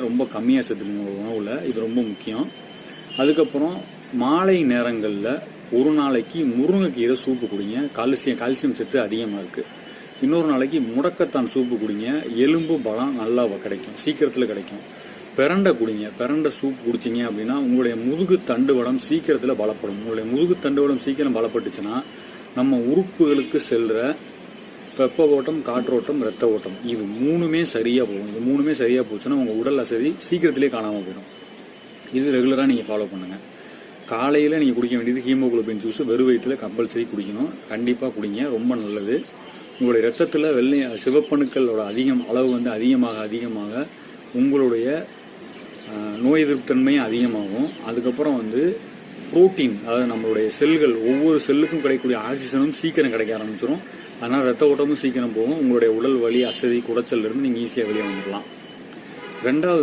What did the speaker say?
ரொம்ப கம்மியாக சேர்த்துக்கணும் உணவில். இது ரொம்ப முக்கியம். அதுக்கப்புறம் மாலை நேரங்களில் ஒரு நாளைக்கு முருங்கைக்கீரை சூப்பு குடிங்க. கால்சியம் கால்சியம் சத்து அதிகமாக இருக்குது இன்னொரு நாளைக்கு முடக்கத்தான் சூப்பு குடிங்க. எலும்பு பலம் நல்லா கிடைக்கும். சீக்கிரத்தில் கிடைக்கும். பிரண்டை குடிங்க. பிரண்டை சூப் குடிச்சிங்க அப்படின்னா உங்களுடைய முதுகு தண்டுவடம் சீக்கிரத்தில் பலப்படும். உங்களுடைய முதுகு தண்டுவடம் சீக்கிரம் பலப்பட்டுச்சுன்னா நம்ம உறுப்புகளுக்கு செல்கிற வெப்ப ஓட்டம் காற்றோட்டம் ரத்த ஓட்டம். இது மூணுமே சரியா போகும். இது மூணுமே சரியா போச்சுன்னா உங்க உடல் அசதி சீக்கிரத்திலே காணாம போயிடும். இது ரெகுலரா நீங்க ஃபாலோ பண்ணுங்க. காலையில நீங்க குடிக்க வேண்டியது ஹீமோகுளோபின் ஜூஸ் வெறும் வயிற்றுல கம்பல்சரி குடிக்கணும். கண்டிப்பா குடிங்க. ரொம்ப நல்லது. உங்களுடைய ரத்தத்துல வெள்ளை சிவப்பணுக்களோட அதிகம் அளவு வந்து அதிகமாக அதிகமாக உங்களுடைய நோய் எதிர்ப்புத்தன்மையும் அதிகமாகும். அதுக்கப்புறம் வந்து புரோட்டீன் அதாவது நம்மளுடைய செல்கள் ஒவ்வொரு செல்லுக்கும் கிடைக்கக்கூடிய ஆக்சிஜனும் சீக்கிரம் கிடைக்க ஆரம்பிச்சிடும் அதனால் ரத்த ஓட்டமும் சீக்கிரம் போகும். உங்களுடைய உடல் வலி அசதி குடைச்சல் இருந்து நீங்கள் ஈஸியாக வெளியே வந்துடலாம் ரெண்டாவது